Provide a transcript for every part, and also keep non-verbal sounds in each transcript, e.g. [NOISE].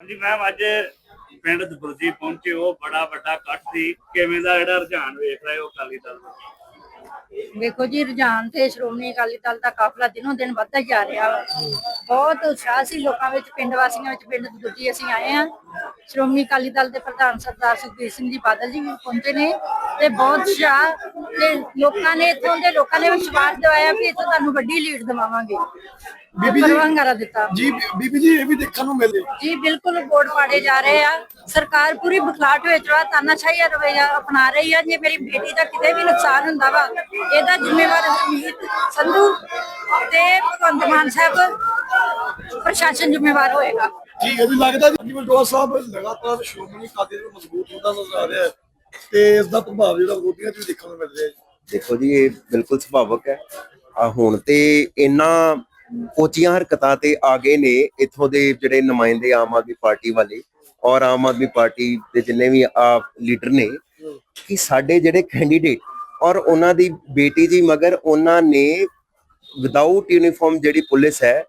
ਹਾਂਜੀ ਮੈਮ ਅੱਜ ਪਿੰਡ ਦਬੁਰਜੀ ਪਹੁੰਚੇ ਹੋ। ਬੜਾ ਵੱਡਾ ਇਕੱਠ ਸੀ। ਕਿਵੇਂ ਦਾ ਜਿਹੜਾ ਰੁਝਾਨ ਵੇਖ ਰਹੇ ਹੋ ਅਕਾਲੀ ਦਲ ਦਾ? ਵੇਖੋ ਜੀ, ਰੁਝਾਨ ਤੇ ਸ਼੍ਰੋਮਣੀ ਅਕਾਲੀ ਦਲ ਦਾ ਕਾਫਲਾ ਦਿਨੋਂ ਦਿਨ ਵੱਧਦਾ ਜਾ ਰਿਹਾ ਵਾ। ਬਹੁਤ ਉਤਸ਼ਾਹ ਸੀ ਲੋਕਾਂ ਵਿੱਚ, ਪਿੰਡ ਵਾਸੀਆਂ ਵਿੱਚ, ਪਿੰਡ ਦੂਜੀ ਅਸੀਂ ਆਏ ਆ ਸ਼੍ਰੋਮਣੀ ਅਕਾਲੀ ਦਲ ਦੇ ਪ੍ਰਧਾਨ ਸਰਦਾਰ ਸੁਖਬੀਰ ਸਿੰਘ ਜੀ ਬਾਦਲ ਜੀ ਵੀ ਪਹੁੰਚੇ ਨੇ ਤੇ ਬਹੁਤ ਉਤਸ਼ਾਹ ਤੇ ਲੋਕਾਂ ਨੇ ਇੱਥੋਂ ਦੇ ਲੋਕਾਂ ਨੇ ਵਿਸ਼ਵਾਸ ਦਿਵਾਇਆ ਵੀ ਇੱਥੋਂ ਤੁਹਾਨੂੰ ਵੱਡੀ ਲੀਡ ਦਿਵਾਵਾਂਗੇ। ਬੀਬੀ ਜੀ- ਪਰਵਾਹੰਗਾਰਾ ਦਿੱਤਾ। ਜੀ ਬੀਬੀ ਜੀ ਇਹ ਵੀ ਦੇਖਣ ਨੂੰ ਮਿਲੇ। ਜੀ ਬਿਲਕੁਲ ਵੋਟ ਪਾੜੇ ਜਾ ਰਹੇ ਆ। ਸਰਕਾਰ ਪੂਰੀ ਬਖਲਾਟ ਵਿੱਚ ਵਾ ਤਾਨਾਸ਼ਾਹੀ ਰਵਈਆ ਅਪਣਾ ਰਹੀ ਆ। ਜੇ ਮੇਰੀ ਬੇਟੀ ਦਾ ਕਿਤੇ ਵੀ ਨੁਕਸਾਨ ਹੁੰਦਾ ਵਾ ਇਹਦਾ ਜ਼ਿੰਮੇਵਾਰ ਹਰਮੀਤ ਸੰਧੂ ਤੇ ਭਗਵੰਤ ਮਾਨ ਸਾਹਿਬ ਪ੍ਰਸ਼ਾਸਨ ਜ਼ਿੰਮੇਵਾਰ ਹੋਏਗਾ। ਠੀਕ ਹੈ ਜੀ ਲੱਗਦਾ ਜੀ ਬਲਟੋਆ ਸਾਹਿਬ ਲਗਾਤਾਰ ਸ਼੍ਰੋਮਣੀ ਅਕਾਲੀ ਦਲ ਮਜ਼ਬੂਤ ਹੁੰਦਾ ਨਜ਼ਰ ਆ ਰਿਹਾ ਹੈ ਤੇ ਇਸ ਦਾ ਪ੍ਰਭਾਵ ਜਿਹੜਾ ਵਿਰੋਧੀਆਂ 'ਚ ਵੀ ਦੇਖਣ ਨੂੰ ਮਿਲ ਰਿਹਾ ਹੈ। ਦੇਖੋ ਜੀ ਇਹ ਬਿਲਕੁਲ ਸੁਭਾਵਕ ਹੈ। ਆ ਹੁਣ ਤੇ ਇੰਨਾ ਉੱਚੀਆਂ ਹਰਕਤਾਂ ਤੇ ਆ ਗਏ ਨੇ ਇੱਥੋਂ ਦੇ ਜਿਹੜੇ ਨੁਮਾਇੰਦੇ ਆਮ ਆਦਮੀ ਪਾਰਟੀ ਵਾਲੇ ਔਰ ਆਮ ਆਦਮੀ ਪਾਰਟੀ ਦੇ ਜਿੰਨੇ ਵੀ ਆ ਲੀਡਰ ਨੇ ਕਿ ਸਾਡੇ ਜਿਹੜੇ ਕੈਂਡੀਡੇਟ ਔਰ ਉਹਨਾਂ ਦੀ ਬੇਟੀ ਜੀ ਮਗਰ ਉਹਨਾਂ ਨੇ ਵਿਦਆਊਟ ਯੂਨੀਫਾਰਮ ਜਿਹੜੀ ਪੁਲਿਸ ਹੈ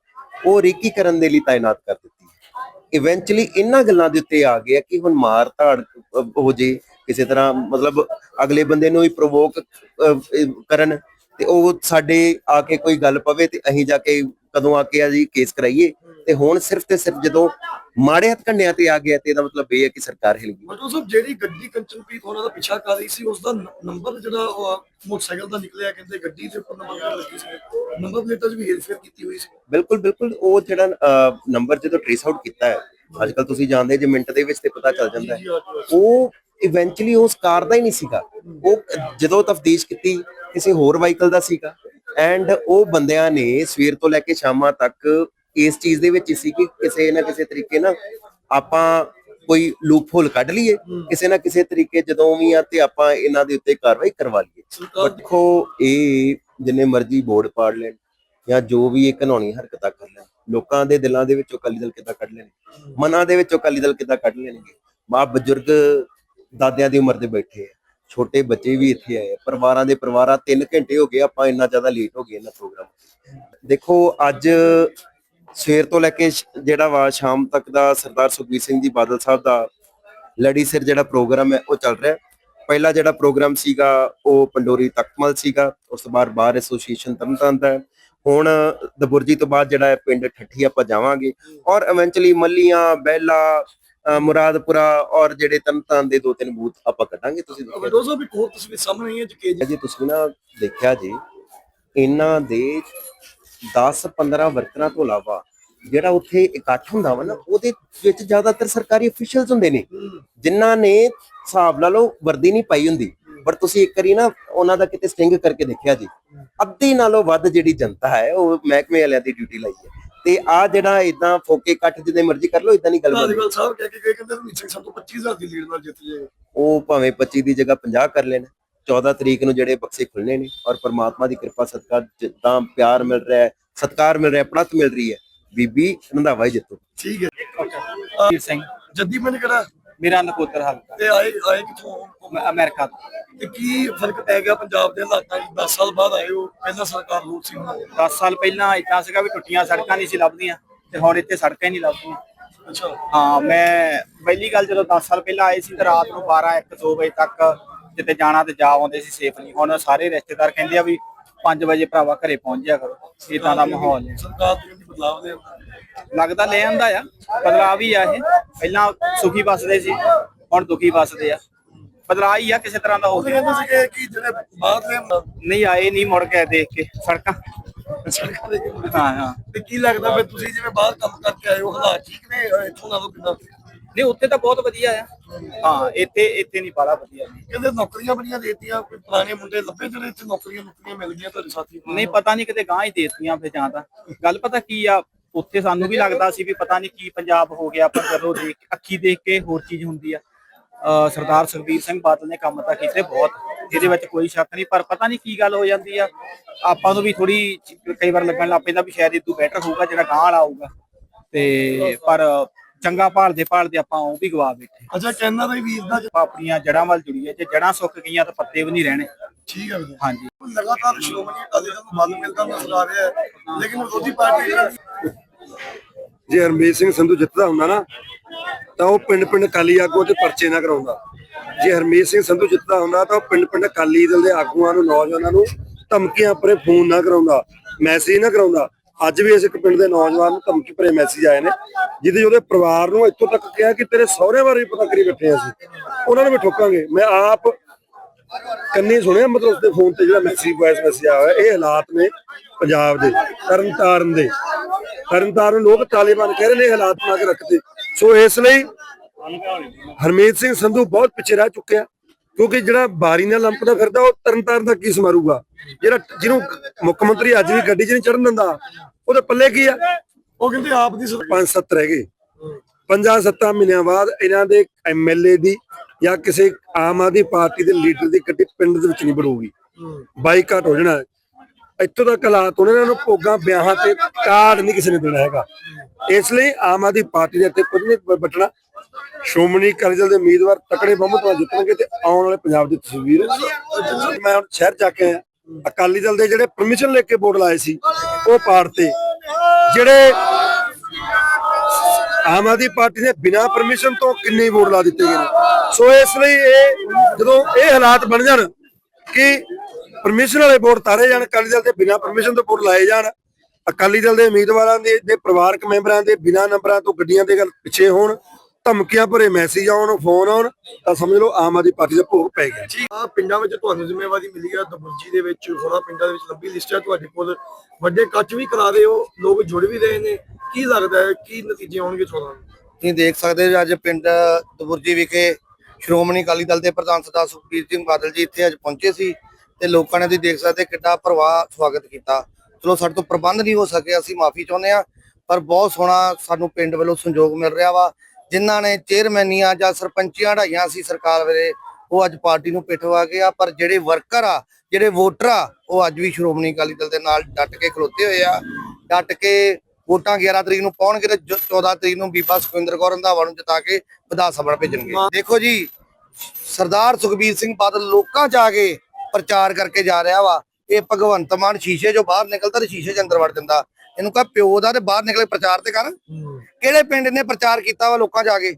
ਉਹ ਰੇਕੀ ਕਰਨ ਦੇ ਲਈ ਤਾਇਨਾਤ ਕਰ ਦਿੱਤੀ ਇਵੈਂਚੁਅਲੀ ਇਹਨਾਂ ਗੱਲਾਂ ਦੇ ਉੱਤੇ ਆ ਗਿਆ ਕਿ ਹੁਣ ਮਾਰ ਧਾੜ ਅਹ, ਹੋ ਜੇ ਕਿਸੇ ਤਰ੍ਹਾਂ ਮਤਲਬ ਅਗਲੇ ਬੰਦੇ ਨੂੰ ਹੀ ਪ੍ਰੋਵੋਕ ਕਰਨ ਤੇ ਉਹ ਸਾਡੇ ਆ ਕੇ ਕੋਈ ਗੱਲ ਪਵੇ ਤੇ ਅਸੀਂ ਜਾ ਕੇ ਕਦੋਂ ਆ ਕੇ ਆ ਜੀ ਕੇਸ ਕਰਾਈਏ। ਤੇ ਹੁਣ ਸਿਰਫ ਤੇ ਸਿਰਫ ਜਦੋਂ ਮਾੜੇ ਹੱਥ ਕੰਡਿਆਂ ਤੇ ਆ ਗਿਆ ਤੇ ਇਹਦਾ ਮਤਲਬ ਇਹ ਹੈ ਕਿ ਸਰਕਾਰ ਹਿਲ ਗਈ। ਬਲਟੋਆ ਸਾਹਿਬ ਜਿਹੜੀ ਗੱਡੀ ਕੰਚਨਪ੍ਰੀਤ ਉਹਨਾਂ ਦਾ ਪਿੱਛਾ ਕਰ ਰਹੀ ਸੀ ਉਸ ਦਾ ਨੰਬਰ ਜਿਹੜਾ ਉਹ ਮੋਟਰਸਾਈਕਲ ਦਾ ਨਿਕਲਿਆ ਕਹਿੰਦੇ ਗੱਡੀ ਦੇ ਉੱਪਰ ਨੰਬਰ ਲੱਗੀ ਸੀ। ਨੰਬਰ ਪਲੇਟਾਂ 'ਚ ਵੀ ਹੇਰਫੇਰ ਕੀਤੀ ਹੋਈ ਸੀ। ਬਿਲਕੁਲ ਬਿਲਕੁਲ ਉਹ ਜਿਹੜਾ ਨੰਬਰ ਜਦੋਂ ਟ੍ਰੇਸ ਆਊਟ ਕੀਤਾ ਹੈ ਅੱਜ ਕੱਲ ਤੁਸੀਂ ਜਾਣਦੇ ਜੇ ਮਿੰਟ ਦੇ ਵਿੱਚ ਤੇ ਪਤਾ ਚੱਲ ਜਾਂਦਾ ਹੈ। ਉਹ ਇਵੈਂਚੁਅਲੀ ਉਸ ਕਾਰ ਦਾ ਹੀ ਨਹੀਂ ਸੀਗਾ। ਉਹ ਜਦੋਂ ਤਫਤੀਸ਼ ਕੀਤੀ ਕਿਸੇ ਹੋਰ ਵਾਹੀਕਲ ਦਾ ਸੀਗਾ। ਐਂਡ ਉਹ ਬੰਦਿਆਂ ਨੇ ਸਵੇਰ ਤੋਂ ਲੈ ਕੇ ਸ਼ਾਮਾਂ ਤੱਕ ਇਸ ਚੀਜ਼ ਦੇ ਵਿੱਚ ਸੀ ਕਿ ਕਿਸੇ ਨਾ ਕਿਸੇ ਤਰੀਕੇ ਨਾਲ ਆਪਾਂ ਕੋਈ ਲੂਪਹੋਲ ਕੱਢ ਲਈਏ। ਕਿਸੇ ਨਾ ਕਿਸੇ ਤਰੀਕੇ ਜਦੋਂ ਵੀ ਆ ਤੇ ਆਪਾਂ ਇਹਨਾਂ ਦੇ ਉੱਤੇ ਕਾਰਵਾਈ ਕਰਵਾ ਲਈਏ। ਦੇਖੋ ਇਹ ਜਿੰਨੇ ਮਰਜ਼ੀ ਬੋਰਡ ਪਾੜ ਲੈਣ ਜਾਂ ਜੋ ਵੀ ਇਹ ਘਨੌਣੀ ਹਰਕਤਾਂ ਕਰ ਲੈਣ ਲੋਕਾਂ ਦੇ ਦਿਲਾਂ ਦੇ ਵਿੱਚੋਂ ਅਕਾਲੀ ਦਲ ਕਿੱਦਾਂ ਕੱਢ ਲੈਣਗੇ? ਮਨਾਂ ਦੇ ਵਿੱਚੋਂ ਅਕਾਲੀ ਦਲ ਕਿੱਦਾਂ ਕੱਢ ਲੈਣਗੇ? ਮਾਂ ਬਜ਼ੁਰਗ ਦਾਦਿਆਂ ਦੀ ਉਮਰ ਦੇ ਬੈਠੇ ਆ। ਛੋਟੇ ਬੱਚੇ ਵੀ ਇੱਥੇ ਆਏ ਪਰਿਵਾਰਾਂ ਦੇ ਪਰਿਵਾਰਾਂ 3 ਘੰਟੇ ਹੋ ਗਏ ਆਪਾਂ ਇੰਨਾ ਜ਼ਿਆਦਾ ਲੇਟ ਹੋ ਗਏ ਇਹਨਾਂ ਪ੍ਰੋਗਰਾਮ ਦੇਖੋ, ਅੱਜ ਸਵੇਰ ਤੋਂ ਲੈ ਕੇ ਜਿਹੜਾ ਵਾ, ਸ਼ਾਮ ਤੱਕ ਦਾ ਸਰਦਾਰ ਸੁਖਬੀਰ ਸਿੰਘ ਜੀ ਬਾਦਲ ਸਾਹਿਬ ਦਾ ਲੜੀ ਸਿਰ ਜਿਹੜਾ ਪ੍ਰੋਗਰਾਮ ਹੈ, ਉਹ ਚੱਲ ਰਿਹਾ ਪਹਿਲਾ ਜਿਹੜਾ ਪ੍ਰੋਗਰਾਮ ਸੀਗਾ, ਉਹ ਪੰਡੋਰੀ ਤਖਤਮਲ ਸੀਗਾ। ਉਸ ਤੋਂ ਬਾਅਦ ਬਾਰ ਐਸੋਸੀਏਸ਼ਨ ਤਰਨਤਾਰਨ ਦਾ ਹੁਣ ਦਬੁਰਜੀ ਤੋਂ ਬਾਅਦ ਜਿਹੜਾ ਹੈ, ਪਿੰਡ ਠੱਠੀ ਆਪਾਂ ਜਾਵਾਂਗੇ। ਔਰ ਇਵੈਂਚੁਅਲੀ ਮੱਲੀਆਂ ਬਹਿਲਾ ਮੁਰਾਦਪੁਰਾ ਔਰ ਜਿਹੜੇ ਤਰਨਤਾਰਨ ਦੇ ਦੋ ਤਿੰਨ ਬੂਥ ਆਪਾਂ ਕੱਢਾਂਗੇ ਤੁਸੀਂ ਸਾਹਿਬ ਇੱਕ ਹੋਰ ਤਸਵੀਰ ਸਾਹਮਣੇ ਆਈ ਹੈ ਜੀ ਜੇ ਤੁਸੀਂ ਨਾ ਦੇਖਿਆ ਜੀ ਇਹਨਾਂ ਦੇ 10-15 ਵਰਕਰਾਂ ਤੋਂ ਇਲਾਵਾ ਜਿਹੜਾ ਉੱਥੇ ਇਕੱਠ ਹੁੰਦਾ ਵਾ ਨਾ ਉਹਦੇ ਵਿੱਚ ਜ਼ਿਆਦਾਤਰ ਸਰਕਾਰੀ ਅਫੀਸ਼ੀਅਲਸ ਹੁੰਦੇ ਨੇ ਜਿਨ੍ਹਾਂ ਨੇ ਹਿਸਾਬ ਲਾ ਲਓ ਵਰਦੀ ਨਹੀਂ ਪਾਈ ਹੁੰਦੀ ਪਰ ਤੁਸੀਂ ਇੱਕ ਵਾਰੀ ਨਾ ਉਹਨਾਂ ਦਾ ਕਿਤੇ ਸਟਿੰਗ ਕਰਕੇ ਦੇਖਿਆ ਜੀ ਅੱਧੀ ਨਾਲੋਂ ਵੱਧ ਜਿਹੜੀ ਜਨਤਾ ਹੈ ਉਹ ਮਹਿਕਮੇ ਵਾਲਿਆਂ ਦੀ ਡਿਊਟੀ ਲਾਈ ਹੈ। ਤੇ ਆ ਜਿਹੜਾ ਇਦਾਂ ਫੋਕੇ ਇਕੱਠ ਜਿੰਨੇ ਮਰਜ਼ੀ ਕਰ ਲਓ ਇਦਾਂ ਨਹੀਂ ਗੱਲ ਬਣਦੀ। ਧਾਲੀਵਾਲ ਸਾਹਿਬ ਕਹਿ ਕੇ ਗਏ ਕਹਿੰਦੇ ਰਣਜੀਤ ਸਿੰਘ ਸਾਨੂੰ 25000 ਦੀ ਲੀਡ ਨਾਲ ਜਿੱਤ ਜਾਏਗਾ ਉਹ ਭਾਵੇਂ 25 ਦੀ ਜਗ੍ਹਾ 50 ਕਰ ਲੈਣ 14 ਤਰੀਕ ਨੂੰ ਜਿਹੜੇ ਬਕਸੇ ਖੁੱਲਣੇ ਨੇ ਔਰ ਪਰਮਾਤਮਾ ਦੀ ਕਿਰਪਾ ਸਦਕਾ ਜਿੱਦਾਂ ਪਿਆਰ ਮਿਲ ਰਿਹਾ ਹੈ ਸਤਕਾਰ ਮਿਲ ਰਿਹਾ ਹੈ ਪੜਤ ਮਿਲ ਰਹੀ ਹੈ। ਬੀਬੀ ਰੰਧਾਵਾ ਹੀ ਜਿੱਤੂ। ਠੀਕ ਹੈ। ਵੀਰ ਸਿੰਘ ਜੱਦੀ ਪਿੰਡ ਕਿਹੜਾ? ਮੇਰਾ ਨਕੋਦਰ ਹਲਕਾ। ਤੇ ਆਏ ਆਏ ਕਿੱਥੋਂ? ਮੈਂ ਅਮਰੀਕਾ ਤੋਂ। ਤੇ ਕੀ ਫ਼ਰਕ ਪੈ ਗਿਆ ਪੰਜਾਬ ਦੇ ਹਾਲਾਤਾਂ 'ਚ 10 ਸਾਲ ਬਾਅਦ ਆਏ ਹੋ ਪਹਿਲਾਂ ਸਰਕਾਰ ਰੂਪ ਸੀ ਹੁਣ 10 ਸਾਲ ਪਹਿਲਾਂ ਇਦਾਂ ਸੀਗਾ ਵੀ ਟੁੱਟੀਆਂ ਸੜਕਾਂ ਨਹੀਂ ਸੀ ਲੱਭਦੀਆਂ ਤੇ ਹੁਣ ਇੱਥੇ ਸੜਕਾਂ ਹੀ ਨਹੀਂ ਲੱਭਦੀਆਂ। ਅੱਛਾ। ਹਾਂ ਮੈਂ ਪਹਿਲੀ ਗੱਲ ਜਦੋਂ 10 ਸਾਲ ਪਹਿਲਾਂ ਆਏ ਸੀ ਤੇ ਰਾਤ ਨੂੰ 12 1 2 ਵਜੇ ਤੱਕ ਜਿੱਤੇ ਜਾਣਾ ਤੇ ਜਾ ਆਉਂਦੇ ਸੀ ਸੇਫਲੀ ਹੁਣ ਸਾਰੇ ਰਿਸ਼ਤੇਦਾਰ ਕਹਿੰਦੇ ਆ ਵੀ 5 ਵਜੇ ਭਰਾਵਾ ਘਰੇ ਪਹੁੰਚ ਜਾ ਕਰੋ। ਇਦਾਂ ਦਾ ਮਾਹੌਲ ਹੈ। ਸਰਕਾਰ ਦੇ ਵਿੱਚ ਬਦਲਾਵ ਦੇ ਲੱਗਦਾ ਲੈ ਆਂਦਾ ਆ। ਬਦਲਾਅ ਵੀ ਆ ਇਹ। ਪਹਿਲਾਂ ਸੁਖੀ ਵੱਸਦੇ ਸੀ ਹੁਣ ਦੁਖੀ ਵੱਸਦੇ ਆ। ਬਦਲਾਅ ਹੀ ਆ ਕਿਸੇ ਤਰ੍ਹਾਂ ਦਾ ਹੋ ਗਿਆ। ਕਹਿੰਦੇ ਸੀਗੇ ਕਿ ਜਿਹੜੇ ਬਾਹਰਲੇ ਨਹੀਂ ਆਏ ਨਹੀਂ ਮੁੜ ਕੇ ਦੇਖ ਕੇ ਸੜਕਾਂ। ਦੇ ਹਾਂ ਹਾਂ ਤੇ ਕੀ ਲੱਗਦਾ ਫਿਰ ਤੁਸੀਂ ਜਿਵੇਂ ਬਾਹਰ ਕੰਮ ਕਰਕੇ ਆਏ ਹੋ ਹਾਲਾਤ ਠੀਕ ਨੇ ਅਹ ਇੱਥੋਂ ਨਾਲੋਂ ਕਿੰਨਾ? ਨਹੀਂ ਉੱਥੇ ਤਾਂ ਬਹੁਤ ਵਧੀਆ ਆ। ਹਾਂ ਇੱਥੇ ਇੱਥੇ ਨਹੀਂ ਬਾਲਾ ਵਧੀਆ ਨਹੀਂ। ਕਹਿੰਦੇ ਨੌਕਰੀਆਂ ਬੜੀਆਂ ਦੇਤੀਆਂ ਕੋਈ ਪੁਰਾਣੇ ਮੁੰਡੇ ਲੱਭੇ ਜਿਹੜੇ ਇੱਥੇ ਨੌਕਰੀਆਂ ਨੌਕਰੀਆਂ ਮਿਲ ਗਈਆਂ ਤੁਹਾਡੇ ਸਾਥੀ? ਨਹੀਂ ਪਤਾ ਨਹੀਂ ਕਿਤੇ ਗਾਂ ਹੀ ਦੇਤੀਆਂ ਫਿਰ ਜਾਂ ਤਾਂ। ਗੱਲ ਪਤਾ ਕੀ ਆ ਉੱਥੇ ਸਾਨੂੰ ਵੀ ਲੱਗਦਾ ਸੀ ਵੀ ਪਤਾ ਨਹੀਂ ਕੀ ਪੰਜਾਬ ਹੋ ਗਿਆ ਪਰ ਜਦੋਂ ਦੇਖ ਅੱਖੀ ਦੇਖ ਕੇ ਹੋਰ ਚੀਜ਼ ਹੁੰਦੀ ਆ। ਸਰਦਾਰ ਸੁਖਬੀਰ ਸਿੰਘ ਬਾਦਲ ਨੇ ਕੰਮ ਤਾਂ ਕੀਤੇ ਬਹੁਤ ਇਹਦੇ ਵਿੱਚ ਕੋਈ ਸ਼ੱਕ ਨਹੀਂ ਪਰ ਪਤਾ ਨਹੀਂ ਕੀ ਗੱਲ ਹੋ ਜਾਂਦੀ ਆ। ਆਪਾਂ ਨੂੰ ਵੀ ਥੋੜੀ ਕਈ ਵਾਰ ਲੱਗਣ ਲੱਗ ਪੈਂਦਾ ਵੀ ਸ਼ਾਇਦ ਇਹ ਤੋਂ ਬੈਟਰ ਹੋਊਗਾ ਜਿਹੜਾ ਗਾਂ ਵਾਲਾ ਆਊਗਾ ਤੇ ਪਰ ਚੰਗਾ ਭਾਲਦੇ ਭਾਲਦੇ ਆਪਾਂ ਉਹ ਵੀ ਗਵਾ ਬੈਠੇ ਅੱਛਾ ਕਹਿੰਦਾ ਦਾ ਵੀਰ ਦਾ ਆਪਾਂ ਆਪਣੀਆਂ ਜੜਾਂ ਵੱਲ ਜੁੜੀਏ ਜੇ ਜੜਾਂ ਸੁੱਕ ਗਈਆਂ ਤਾਂ ਪੱਤੇ ਵੀ ਨਹੀਂ ਰਹਿਣੇ। ਠੀਕ ਹੈ ਹਾਂਜੀ। ਲਗਾਤਾਰ ਸ਼੍ਰੋਮਣੀ ਅਕਾਲੀ ਦਲ ਨੂੰ ਬਲ ਮਿਲਦਾ ਨਜ਼ਰ ਆ ਰਿਹਾ ਹੈ ਲੇਕਿਨ ਵਿਰੋਧੀ ਪਾਰਟੀ ਜੇ ਹਰਮੀਤ ਸਿੰਘ ਸੰਧੂ ਜਿੱਤਦਾ ਹੁੰਦਾ ਨਾ, ਤਾਂ ਉਹ ਪਿੰਡ ਪਿੰਡ ਕਾਲੀ ਆਗੂ ਤੇ ਪਰਚੇ ਨਾ ਕਰਾਉਂਦਾ। ਜੇ ਹਰਮੀਤ ਸਿੰਘ ਸੰਧੂ ਜਿੱਤਦਾ ਹੁੰਦਾ, ਤਾਂ ਉਹ ਪਿੰਡ ਪਿੰਡ ਕਾਲੀ ਦਲ ਦੇ ਆਗੂਆਂ ਨੂੰ, ਨੌਜਵਾਨਾਂ ਨੂੰ ਧਮਕੀਆਂ ਭਰੇ ਫੋਨ ਨਾ ਕਰਾਉਂਦਾ, ਮੈਸੇਜ ਨਾ ਕਰਾਉਂਦਾ। ਅੱਜ ਵੀ ਇਸ ਇੱਕ ਪਿੰਡ ਦੇ ਨੌਜਵਾਨ ਨੂੰ ਧਮਕੀ ਭਰੇ ਮੈਸੇਜ ਆਏ ਨੇ, ਜਿਹਦੇ ਉਹਦੇ ਪਰਿਵਾਰ ਨੂੰ ਇੱਥੋਂ ਤੱਕ ਕਿਹਾ ਕਿ ਤੇਰੇ ਸਹੁਰੇ ਬਾਰੇ ਵੀ ਪਤਾ ਕਰੀ ਬੈਠੇ ਹਾਂ ਅਸੀਂ। ਉਹਨਾਂ ਨੂੰ ਵੀ ਠੋਕਾਂਗੇ। ਮੈਂ ਆਪ ਕੰਨੀ ਸੁਣਿਆ, ਮਤਲਬ ਉਸਦੇ ਫੋਨ ਤੇ ਜਿਹੜਾ ਮੈਸੇਜ ਵੌਇਸ ਮੈਸੇਜ ਆਇਆ ਇਹ ਹਾਲਾਤ ਨੇ। ਪੰਜਾਬ ਦੇ ਤਰਨਤਾਰਨ ਦੇ। ਤਰਨਤਾਰਨ ਲੋਕ ਤਾਲਿਬਾਨ ਕਹਿ ਰਹੇ ਨੇ ਹਾਲਾਤ ਬਣਾ ਕੇ ਰੱਖਦੇ। ਸੋ ਇਸ ਲਈ ਹਰਮੀਤ ਸਿੰਘ ਸੰਧੂ ਬਹੁਤ ਪਿੱਛੇ ਰਹਿ ਚੁੱਕਿਆ ਕਿਉਂਕਿ ਜਿਹੜਾ ਬਾਰੀ ਨਾਲ ਲੰਪਦਾ ਫਿਰਦਾ ਉਹ ਤਰਨਤਾਰਨ ਦਾ ਕੀ ਸਮਾਰੂਗਾ? ਜਿਹੜਾ ਜਿਹਨੂੰ ਮੁੱਖ ਮੰਤਰੀ ਅੱਜ ਵੀ ਗੱਡੀ 'ਚ ਨਹੀਂ ਚੜਨ ਦਿੰਦਾ ਉਹਦੇ ਪੱਲੇ ਕੀ ਆ? ਉਹ ਕਹਿੰਦੇ ਆਪ ਦੀ ਪੰਜ ਸੱਤ ਰਹਿ ਗਏ। ਪੰਜਾਂ ਸੱਤਾਂ ਮਹੀਨਿਆਂ ਬਾਅਦ ਇਹਨਾਂ ਦੇ ਐਮਐਲਏ ਦੀ ਜਾਂ ਕਿਸੇ ਆਮ ਆਦਮੀ ਪਾਰਟੀ ਦੇ ਲੀਡਰ ਦੀ ਗੱਡੀ ਪਿੰਡ ਦੇ ਵਿੱਚ ਨਹੀਂ ਬਣੂਗੀ। ਬਾਈਕਾਟ ਹੋ ਜਾਣਾ। ਇੱਥੋਂ ਤੱਕ ਹਾਲਾਤ ਹੋਣੇ ਨੇ ਭੋਗਾਂ, ਵਿਆਹਾਂ ਤੇ ਕਾਰਡ ਨਹੀਂ ਕਿਸੇ ਨੇ ਦੇਣਾ ਹੈਗਾ। ਇਸ ਲਈ ਆਮ ਆਦਮੀ ਪਾਰਟੀ ਦੇ ਇੱਥੇ ਕੁਝ ਨਹੀਂ ਬ- ਬਚਣਾ ਸ਼੍ਰੋਮਣੀ ਅਕਾਲੀ ਦਲ ਦੇ ਉਮੀਦਵਾਰ ਤਕੜੇ ਬਹੁਮਤ ਨਾਲ ਜਿੱਤਣਗੇ ਤੇ ਆਉਣ ਵਾਲੇ ਪੰਜਾਬ ਦੀ ਤਸਵੀਰ। ਮੈਂ ਹੁਣ ਸ਼ਹਿਰ ਜਾ ਕੇ ਆਇਆ। ਅਕਾਲੀ ਦਲ ਦੇ ਜਿਹੜੇ ਪਰਮਿਸ਼ਨ ਲੈ ਕੇ ਵੋਟ ਲਾਏ ਸੀ, ਉਹ ਪਾੜਤੇ ਜਿਹੜੇ ਆਮ ਆਦਮੀ ਪਾਰਟੀ ਨੇ ਬਿਨਾਂ ਪਰਮਿਸ਼ਨ ਤੋਂ ਕਿੰਨੇ ਵੋਟ ਲਾ ਦਿੱਤੇ ਗਏ ਨੇ। ਸੋ ਇਸ ਲਈ ਇਹ ਜਦੋਂ ਇਹ ਹਾਲਾਤ ਬਣ ਜਾਣ ਕਿ ਪਰਮਿਸ਼ਨ ਵਾਲੇ ਵੋਟ ਤਾਰੇ ਜਾਣ ਅਕਾਲੀ ਦਲ ਦੇ ਬਿਨਾਂ ਪਰਮਿਸ਼ਨ ਤੋਂ ਵੋਟ ਲਾਏ ਜਾਣ। ਅਕਾਲੀ ਦਲ ਦੇ ਉਮੀਦਵਾਰਾਂ ਦੇ ਦੇ ਪਰਿਵਾਰਕ ਮੈਂਬਰਾਂ ਦੇ ਬਿਨਾਂ ਨੰਬਰਾਂ ਤੋਂ ਗੱਡੀਆਂ ਦੇ ਗੱਲ ਪਿੱਛੇ ਹੋਣ ਧਮਕੀਆਂ ਭਰੇ ਮੈਸੇਜ ਆਉਣ ਫੋਨ ਆਉਣ ਤਾਂ ਸਮਝ ਲਓ ਆਮ ਆਦਮੀ ਪਾਰਟੀ ਦਾ ਭੋਗ ਪੈ ਗਿਆ। ਆ ਪਿੰਡਾਂ ਵਿੱਚ ਤੁਹਾਨੂੰ ਜ਼ਿੰਮੇਵਾਰੀ ਮਿਲੀ ਆ ਦਬੁਰਜੀ ਦੇ ਵਿੱਚ ਹੋਰਾਂ ਪਿੰਡਾਂ ਦੇ ਵਿੱਚ ਲੰਬੀ ਲਿਸਟ ਹੈ ਤੁਹਾਡੇ ਕੋਲ ਵੱਡੇ ਕੱਚ ਵੀ ਕਰਾ ਰਹੇ ਹੋ ਲੋਕ ਜੁੜ ਵੀ ਰਹੇ ਨੇ। ਕੀ ਲੱਗਦਾ ਹੈ ਕੀ ਨਤੀਜੇ ਆਉਣਗੇ ਚੋਣਾਂ ਦੇ ਤੁਸੀਂ ਦੇਖ ਸਕਦੇ ਹੋ ਅੱਜ ਪਿੰਡ ਦਬੁਰਜੀ ਵਿਖੇ ਸ਼੍ਰੋਮਣੀ ਅਕਾਲੀ ਦਲ ਦੇ ਪ੍ਰਧਾਨ ਸਰਦਾਰ ਸੁਖਬੀਰ ਸਿੰਘ ਬਾਦਲ ਜੀ ਇੱਥੇ ਅੱਜ ਪਹੁੰਚੇ ਸੀ। ਤੇ ਲੋਕਾਂ ਨੇ ਤੁਸੀਂ ਦੇਖ ਸਕਦੇ ਕਿੱਡਾ ਪ੍ਰਵਾਹ ਸਵਾਗਤ ਕੀਤਾ। ਚਲੋ, ਸਾਡੇ ਤੋਂ ਪ੍ਰਬੰਧ ਨਹੀਂ ਹੋ ਸਕਿਆ ਅਸੀਂ ਮਾਫੀ ਚਾਹੁੰਦੇ ਆ ਪਰ ਬਹੁਤ ਸੋਹਣਾ ਸਾਨੂੰ ਪਿੰਡ ਵੱਲੋਂ ਸੰਯੋਗ ਮਿਲ ਰਿਹਾ ਵਾ। ਜਿਨ੍ਹਾਂ ਨੇ ਚੇਅਰਮੈਨੀਆਂ ਜਾਂ ਸਰਪੰਚੀਆਂ ਢਾਈਆਂ ਸੀ ਸਰਕਾਰ ਵੇਲੇ, ਉਹ ਅੱਜ ਪਾਰਟੀ ਨੂੰ ਪਿੱਠਵਾ ਗਏ ਆ, ਪਰ ਜਿਹੜੇ ਵਰਕਰ ਆ, ਜਿਹੜੇ ਵੋਟਰ ਆ, ਉਹ ਅੱਜ ਵੀ ਸ਼੍ਰੋਮਣੀ ਅਕਾਲੀ ਦਲ ਦੇ ਨਾਲ ਡਟ ਕੇ ਖਲੋਤੇ ਹੋਏ ਆ। ਡਟ ਕੇ ਵੋਟਾਂ 11 ਤਰੀਕ ਨੂੰ ਪਾਉਣਗੇ ਤੇ ਜੋ 14 ਤਰੀਕ ਨੂੰ ਬੀਬਾ ਸੁਖਵਿੰਦਰ ਕੌਰ ਰੰਧਾਵਾ ਨੂੰ ਜਿਤਾ ਕੇ ਵਿਧਾਨ ਸਭਾ ਭੇਜਣਗੇ। ਦੇਖੋ ਜੀ, ਸਰਦਾਰ ਸੁਖਬੀਰ ਸਿੰਘ ਬਾਦਲ ਲੋਕਾਂ ਚ ਆ ਕੇ ਪ੍ਰਚਾਰ ਕਰਕੇ ਜਾ ਰਿਹਾ ਵਾ। ਇਹ ਭਗਵੰਤ ਮਾਨ ਸ਼ੀਸ਼ੇ ਚੋਂ ਬਾਹਰ ਨਿਕਲਦਾ ਤੇ ਸ਼ੀਸ਼ੇ 'ਚ ਅੰਦਰ ਵੜ ਜਾਂਦਾ ਇਹਨੂੰ ਕਹ ਪਿਓ ਦਾ ਤੇ ਬਾਹਰ ਨਿਕਲੇ ਪ੍ਰਚਾਰ ਤੇ ਕਰ। ਕਿਹੜੇ ਪਿੰਡ ਨੇ ਪ੍ਰਚਾਰ ਕੀਤਾ ਵਾ ਲੋਕਾਂ 'ਚ ਕੇ?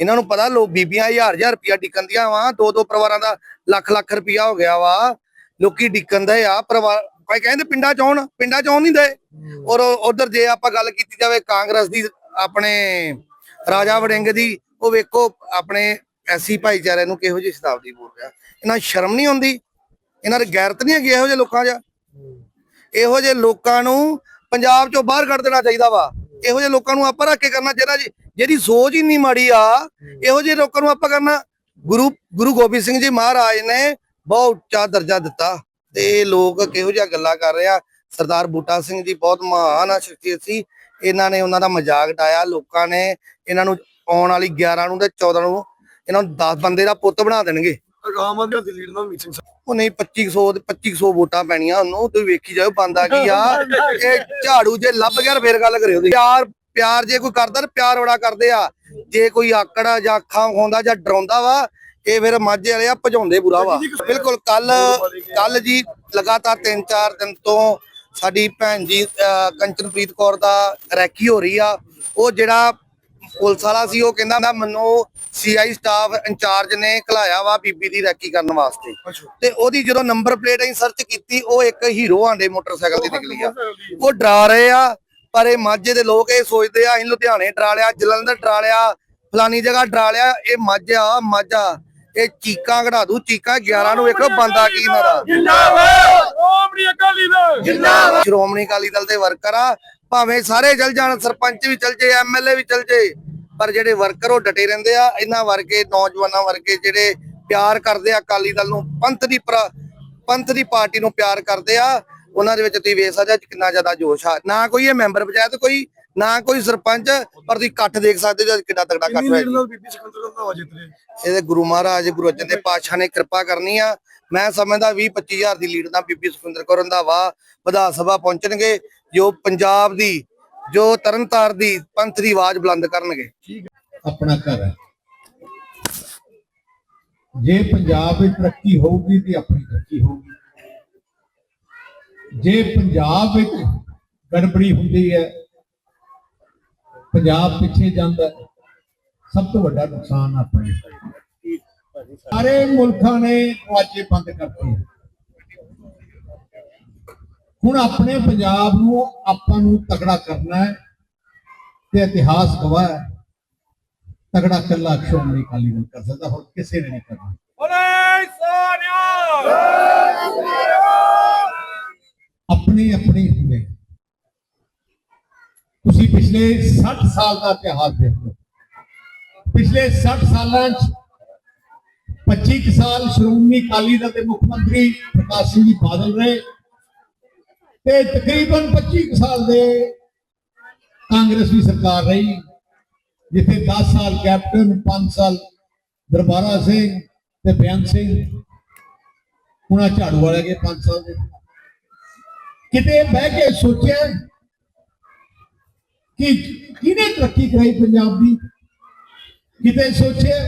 ਇਹਨਾਂ ਨੂੰ ਪਤਾ ਲੋਕ ਬੀਬੀਆਂ ਹਜ਼ਾਰ ਹਜ਼ਾਰ ਰੁਪਇਆ ਡਿੱਕਣ ਵਾ। ਦੋ ਦੋ ਪਰਿਵਾਰਾਂ ਦਾ ਲੱਖ ਲੱਖ ਰੁਪਇਆ ਹੋ ਗਿਆ ਵਾ। ਲੋਕੀ ਡਿੱਕਣ ਦੇ ਆ। ਪਰਿਵਾਰ ਕੋਈ ਕਹਿੰਦੇ ਪਿੰਡਾਂ ਚ ਆਉਣ। ਪਿੰਡਾਂ ਚ ਆਉਣ ਨਹੀਂ ਦੇ। ਔਰ ਉਧਰ ਜੇ ਆਪਾਂ ਗੱਲ ਕੀਤੀ ਜਾਵੇ ਕਾਂਗਰਸ ਦੀ, ਆਪਣੇ ਰਾਜਾ ਵੜਿੰਗ ਦੀ, ਉਹ ਵੇਖੋ ਆਪਣੇ ਐਸੀ ਭਾਈਚਾਰੇ ਨੂੰ ਕਿਹੋ ਜਿਹੀ ਸ਼ਤਾਬਦੀ ਬੋਲ ਰਿਹਾ? ਇਹਨਾਂ ਨੂੰ ਸ਼ਰਮ ਨਹੀਂ ਆਉਂਦੀ? ਇਹਨਾਂ ਦੇ ਗੈਰਤ ਨਹੀਂ ਹੈਗੀ ਇਹੋ ਜਿਹੇ ਲੋਕਾਂ 'ਚ? ਇਹੋ ਜਿਹੇ ਲੋਕਾਂ ਨੂੰ ਪੰਜਾਬ ਚੋਂ ਬਾਹਰ ਕੱਢ ਦੇਣਾ ਚਾਹੀਦਾ ਵਾ। ਇਹੋ ਜਿਹੇ ਲੋਕਾਂ ਨੂੰ ਆਪਾਂ ਰੱਖ ਕੇ ਕਰਨਾ ਜਿਹੜਾ ਜੀ। ਜਿਹਦੀ ਸੋਚ ਹੀ ਨਹੀਂ ਮਾੜੀ ਆ, ਇਹੋ ਜਿਹੇ ਲੋਕਾਂ ਨੂੰ ਆਪਾਂ ਕਰਨਾ। ਗੁਰੂ ਗੁਰੂ ਗੋਬਿੰਦ ਸਿੰਘ ਜੀ ਮਹਾਰਾਜ ਨੇ ਬਹੁਤ ਉੱਚਾ ਦਰਜਾ ਦਿੱਤਾ। ਤੇ ਲੋਕ ਕਿਹੋ ਜਿਹਾ ਗੱਲਾਂ ਕਰ ਰਿਹਾ ਸਰਦਾਰ ਬੂਟਾ ਸਿੰਘ ਜੀ ਬਹੁਤ ਮਹਾਨ ਆ, ਸ਼ਖਸੀਅਤ ਸੀ। ਇਹਨਾਂ ਨੇ ਉਹਨਾਂ ਦਾ ਮਜ਼ਾਕ ਡਾਇਆ ਲੋਕਾਂ ਨੇ ਇਹਨਾਂ ਨੂੰ ਆਉਣ ਵਾਲੀ 11 ਨੂੰ ਤੇ 14 ਨੂੰ ਇਹਨਾਂ ਨੂੰ 10 ਬੰਦੇ ਦਾ ਪੁੱਤ ਬਣਾ ਦੇਣਗੇ। ਆਮ ਆਦਮੀ ਦੀ ਲੀਡ ਨਾਲ ਮੀਟਿੰਗ ਉਹ ਨਹੀਂ 2500 ਤੇ 2500 ਵੋਟਾਂ ਪੈਣੀਆਂ ਉਹਨੂੰ ਤੁਸੀਂ ਵੇਖੀ ਜਾਓ ਬੰਦਾ ਕੀ ਆ? [LAUGHS] ਇਹ ਝਾੜੂ ਜੇ ਲੱਭ ਗਿਆ ਫੇਰ ਗੱਲ ਕਰਿਓ ਤੁਸੀਂ। ਪਿਆਰ ਪਿਆਰ ਜੇ ਕੋਈ ਕਰਦਾ ਤਾਂ ਪਿਆਰ ਬੜਾ ਕਰਦੇ ਆ। ਜੇ ਕੋਈ ਆਕੜ ਜਾਂ ਅੱਖਾਂ ਖੋਂਦਾ ਜਾਂ ਡਰਾਉਂਦਾ ਵਾ ਇਹ ਫਿਰ ਮਾਝੇ ਵਾਲੇ ਆ ਭਜਾਉਂਦੇ ਬੁਰਾ ਵਾ। ਬਿਲਕੁਲ ਕੱਲ ਕੱਲ ਜੀ ਲਗਾਤਾਰ 3-4 ਦਿਨ ਤੋਂ ਸਾਡੀ ਭੈਣ ਜੀ ਕੰਚਨਪ੍ਰੀਤ ਕੌਰ ਦਾ ਰੈਕੀ ਹੋ ਰਹੀ ਆ। ਉਹ ਜਿਹੜਾ ਪੁਲਿਸ ਵਾਲਾ ਸੀ ਉਹ ਕਹਿੰਦਾ ਮੈਂ ਮੈਨੂੰ ਸੀਆਈ ਸਟਾਫ ਇੰਚਾਰਜ ਨੇ ਘਲਾਇਆ ਵਾ ਬੀਬੀ ਦੀ ਰੈਕੀ ਕਰਨ ਵਾਸਤੇ। ਤੇ ਉਹਦੀ ਜਦੋਂ ਨੰਬਰ ਪਲੇਟ ਅਸੀਂ ਸਰਚ ਕੀਤੀ ਉਹ ਇੱਕ ਹੀਰੋ ਆਂਡੇ ਮੋਟਰਸਾਈਕਲ ਦੀ ਨਿਕਲੀ ਆ। ਉਹ ਡਰਾ ਰਹੇ ਆ ਪਰ ਇਹ ਮਾਝੇ ਦੇ ਲੋਕ ਇਹ ਸੋਚਦੇ ਆ ਅਸੀਂ ਲੁਧਿਆਣੇ ਡਰਾ ਲਿਆ ਜਲੰਧਰ ਡਰਾ ਲਿਆ ਫਲਾਨੀ ਜਗ੍ਹਾ ਡਰਾ ਲਿਆ ਇਹ ਮਾਝਾ ਮਾਝਾ ਇਹ ਚੀਕਾਂ ਕਢਾ ਦੂ ਚੀਕਾਂ 11 ਨੂੰ ਵੇਖੋ ਬੰਦਾ ਕੀ ਇਹਨਾਂ ਦਾ। ਜਿੰਦਾਬਾਦ। ਸ਼੍ਰੋਮਣੀ ਅਕਾਲੀ ਦਲ। ਦੇ ਵਰਕਰ ਆ ਭਾਵੇਂ ਸਾਰੇ ਚਲ ਜਾਣ ਸਰਪੰਚ ਵੀ ਚਲ ਜੇ ਐਮਐਲਏ ਵੀ ਚਲ ਜੇ ਪਰ ਜਿਹੜੇ ਵਰਕਰ ਉਹ ਡਟੇ ਰਹਿੰਦੇ ਆ ਇਹਨਾਂ ਵਰਗੇ ਨੌਜਵਾਨਾਂ ਵਰਗੇ ਜਿਹੜੇ ਪਿਆਰ ਕਰਦੇ ਆ ਅਕਾਲੀ ਦਲ ਨੂੰ ਪੰਥ ਦੀ ਪੰਥ ਦੀ ਪਾਰਟੀ ਨੂੰ ਪਿਆਰ ਕਰਦੇ ਆ ਉਹਨਾਂ ਦੇ ਵਿੱਚ ਤੁਸੀਂ ਵੇਖ ਸਕਦੇ ਆ ਕਿੰਨਾ ਜ਼ਿਆਦਾ ਜੋਸ਼ ਆ। ਨਾ ਕੋਈ ਇਹ ਮੈਂਬਰ ਪੰਚਾਇਤ ਕੋਈ ਨਾ ਕੋਈ ਸਰਪੰਚ ਪਰ ਤੁਸੀਂ ਇਕੱਠ ਦੇਖ ਸਕਦੇ ਹੋ ਕਿੰਨਾ ਤਗੜਾ ਇਕੱਠ ਹੋਇਆ। ਇਹਦੇ ਗੁਰੂ ਮਹਾਰਾਜ ਗੁਰੂ ਅਰਜਨ ਦੇਵ ਪਾਤਸ਼ਾਹ ਨੇ ਕਿਰਪਾ ਕਰਨੀ ਆ। ਮੈਂ ਸਮਝਦਾ 20 25000 ਦੀ ਲੀਡ ਨਾਲ ਬੀਬੀ ਸੁਖਿੰਦਰ ਕੌਰ ਰੰਧਾਵਾ ਵਿਧਾਨ ਸਭਾ ਪਹੁੰਚਣਗੇ ਜੋ ਪੰਜਾਬ ਦੀ ਜੋ ਤਰਨਤਾਰ ਦੀ ਪੰਥ ਦੀ ਆਵਾਜ਼ ਬੁਲੰਦ ਕਰਨਗੇ। ਆਪਣਾ ਘਰ ਹੈ। ਜੇ ਪੰਜਾਬ ਵਿੱਚ ਤਰੱਕੀ ਹੋਊਗੀ ਤੇ ਆਪਣੀ ਤਰੱਕੀ ਹੋਊਗੀ। ਜੇ ਪੰਜਾਬ ਵਿੱਚ ਗੜਬੜੀ ਹੁੰਦੀ ਹੈ, ਪੰਜਾਬ ਪਿੱਛੇ ਜਾਂਦਾ ਸਭ ਤੋਂ ਵੱਡਾ ਨੁਕਸਾਨ ਆਪਣੇ ਸਾਰੇ ਮੁਲਕਾਂ ਨੇ ਦਰਵਾਜ਼ੇ ਬੰਦ ਕਰਤੇ। ਹੁਣ ਆਪਣੇ ਪੰਜਾਬ ਨੂੰ ਆਪਾਂ ਨੂੰ ਤਕੜਾ ਕਰਨਾ ਹੈ ਤੇ ਇਤਿਹਾਸ ਗਵਾਹ ਹੈ। ਤਕੜਾ ਕੱਲਾ ਸ਼੍ਰੋਮਣੀ ਅਕਾਲੀ ਦਲ ਕਰ ਸਕਦਾ ਹੋਰ ਕਿਸੇ ਨੇ ਨਹੀਂ ਕਰਨਾ। ਆਪਣੇ ਆਪਣੇ ਹੁੰਦੇ। ਤੁਸੀਂ ਪਿਛਲੇ 60 ਸਾਲ ਦਾ ਇਤਿਹਾਸ ਦੇਖ ਪਿਛਲੇ 60 ਸਾਲਾਂ ਚ 25 ਕੁ ਸਾਲ ਸ਼੍ਰੋਮਣੀ ਅਕਾਲੀ ਦਲ ਦੇ ਮੁੱਖ ਮੰਤਰੀ ਪ੍ਰਕਾਸ਼ ਸਿੰਘ ਜੀ ਬਾਦਲ ਰਹੇ। ਤੇ ਤਕਰੀਬਨ 25 ਕੁ ਸਾਲ ਦੇ ਕਾਂਗਰਸ ਦੀ ਸਰਕਾਰ ਰਹੀ, ਜਿੱਥੇ 10 ਸਾਲ ਕੈਪਟਨ 5 ਸਾਲ ਦਰਬਾਰਾ ਸਿੰਘ ਤੇ ਬਿਆਨ ਸਿੰਘ, ਹੁਣ ਝਾੜੂ ਵਾਲੇ ਕੇ 5 ਸਾਲ ਦੇ। ਕਿਤੇ ਬਹਿ ਕੇ ਸੋਚਿਆ ਕਿ ਕਿਹਨੇ ਤਰੱਕੀ ਕਰਾਈ ਪੰਜਾਬ ਦੀ? ਕਿਤੇ ਸੋਚਿਆ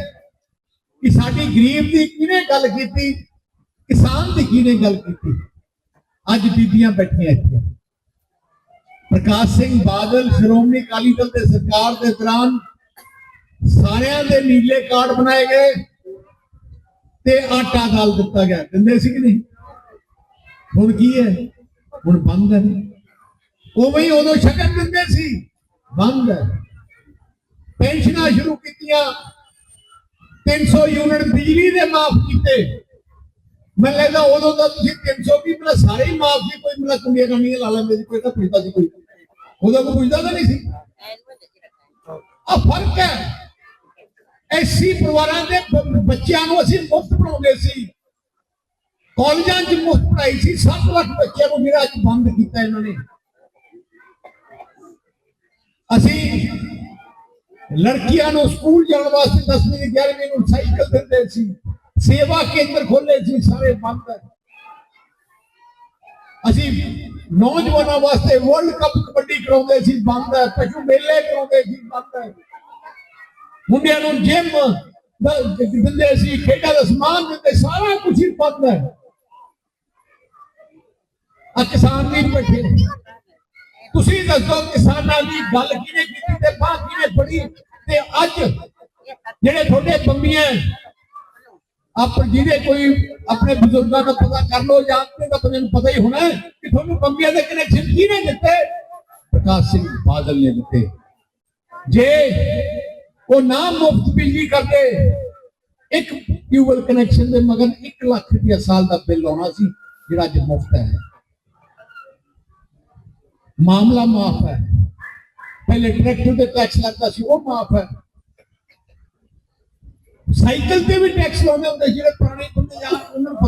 ਕਿ ਸਾਡੀ ਗਰੀਬ ਦੀ ਕਿਹਨੇ ਗੱਲ ਕੀਤੀ, ਕਿਸਾਨ ਦੀ ਕਿਹਨੇ ਗੱਲ ਕੀਤੀ? ਅੱਜ ਬੀਬੀਆਂ ਬੈਠੀਆਂ ਇੱਥੇ। ਪ੍ਰਕਾਸ਼ ਸਿੰਘ ਬਾਦਲ, ਸ਼੍ਰੋਮਣੀ ਅਕਾਲੀ ਦਲ ਦੇ ਸਰਕਾਰ ਦੇ ਦੌਰਾਨ ਸਾਰਿਆਂ ਦੇ ਨੀਲੇ ਕਾਰਡ ਬਣਾਏ ਗਏ ਤੇ ਆਟਾ ਦਾਲ ਦਿੱਤਾ ਗਿਆ। ਦਿੰਦੇ ਸੀ ਕਿ ਨਹੀਂ? ਹੁਣ ਕੀ ਹੈ? ਹੁਣ ਬੰਦ ਹੈ। ਉਵੇਂ ਹੀ ਉਦੋਂ ਸ਼ਗਨ ਦਿੰਦੇ ਸੀ। ਬੰਦ ਹੈ। ਪੈਨਸ਼ਨਾਂ ਸ਼ੁਰੂ ਕੀਤੀਆਂ। 300 ਯੂਨਿਟ ਬਿਜਲੀ ਦੇ ਮਾਫ ਕੀਤੇ। ਮੈਨੂੰ ਲੱਗਦਾ ਉਦੋਂ ਤਾਂ ਤੁਸੀਂ 300 ਵੀ ਮਤਲਬ ਸਾਰੇ ਹੀ ਮਾਫ ਸੀ, ਕੋਈ ਮਤਲਬ ਕੁੰਡੀਆਂ ਕਾਂਡੀਆਂ ਲਾ ਲੈਂਦੇ ਸੀ, ਕੋਈ ਤਾਂ ਪੁੱਛਦਾ ਸੀ ਕੋਈ। ਉਦੋਂ ਕੋਈ ਪੁੱਛਦਾ ਤਾਂ ਨਹੀਂ ਸੀ। ਆ ਫ਼ਰਕ ਹੈ। ਐਸੀ ਪਰਿਵਾਰਾਂ ਦੇ ਬੱਚਿਆਂ ਨੂੰ ਅਸੀਂ ਮੁਫਤ ਪੜਾਉਂਦੇ ਸੀ। ਕਾਲਜਾਂ 'ਚ ਮੁਫਤ ਪੜਾਈ ਸੀ 7 ਲੱਖ ਬੱਚਿਆਂ ਨੂੰ ਜਿਹੜਾ ਅੱਜ ਬੰਦ ਕੀਤਾ ਇਹਨਾਂ ਨੇ। ਅਸੀਂ ਲੜਕੀਆਂ ਨੂੰ ਸਕੂਲ ਜਾਣ ਵਾਸਤੇ 10ਵੀਂ ਤੇ 11ਵੀਂ ਨੂੰ ਸਾਈਕਲ ਦਿੰਦੇ ਸੀ। ਸੇਵਾ ਕੇਂਦਰ ਖੋਲੇ ਸੀ, ਸਾਰੇ ਬੰਦ ਅਸੀਂ ਨੌਜਵਾਨਾਂ ਵਾਸਤੇ ਵਰਲਡ ਕੱਪ ਕਬੱਡੀ ਕਰਾਉਂਦੇ ਸੀ, ਬੰਦ ਹੈ। ਪਸ਼ੂ ਮੇਲੇ ਕਰਾਉਂਦੇ ਸੀ, ਬੰਦ ਹੈ। ਮੁੰਡਿਆਂ ਨੂੰ ਜਿਮ ਦਿੰਦੇ ਸੀ, ਖੇਡਾਂ ਦਾ ਸਮਾਨ ਦਿੰਦੇ, ਸਾਰਾ ਕੁਝ ਹੀ ਬੰਦ ਹੈ। ਆ ਕਿਸਾਨ ਵੀ ਬੈਠੇ ਤੁਸੀਂ ਦੱਸੋ, ਕਿਸਾਨਾਂ ਦੀ ਗੱਲ ਕਿਹਨੇ ਕੀਤੀ ਤੇ ਬਾਹ ਕਿਹਨੇ ਫੜੀ? ਤੇ ਅੱਜ ਜਿਹੜੇ ਤੁਹਾਡੇ ਬੰਬੀਆਂ ਆਪ ਜਿਹਦੇ ਕੋਈ ਆਪਣੇ ਬਜ਼ੁਰਗਾਂ ਦਾ ਪਤਾ ਕਰ ਲੋ ਜਾਂ ਆਪਣੇ ਦਾ ਬੰਦੇ ਪਤਾ ਹੀ ਹੋਣਾ ਕਿ ਤੁਹਾਨੂੰ ਬੰਬੀਆਂ ਦੇ ਕਨੈਕਸ਼ਨ ਕਿਹਨੇ ਦਿੱਤੇ? ਪ੍ਰਕਾਸ਼ ਸਿੰਘ ਬਾਦਲ ਨੇ ਦਿੱਤੇ। ਜੇ ਉਹ ਨਾ ਮੁਫਤ ਬਿਜਲੀ ਕਰਦੇ, ਇੱਕ ਟਿਊਬਲ ਕਨੈਕਸ਼ਨ ਦੇ ਮਗਰ 1 ਲੱਖ ਰੁਪਇਆ ਸਾਲ ਦਾ ਬਿੱਲ ਆਉਣਾ ਸੀ, ਜਿਹੜਾ ਅੱਜ ਮੁਫਤ ਹੈ। ਮਾਮਲਾ ਮਾਫ ਹੈ। ਪਹਿਲੇ ਟਰੈਕਟਰ ਤੇ ਟੈਕਸ ਲੱਗਦਾ ਸੀ, ਉਹ ਮਾਫ ਹੈ। ਸਾਈਕਲ ਤੇ ਵੀ ਟੈਕਸ ਲਾਉਂਦੇ ਹੁੰਦੇ ਜਿਹੜੇ ਪੁਰਾਣੇ ਬੰਦੇ ਯਾਰ ਉਹਨਾਂ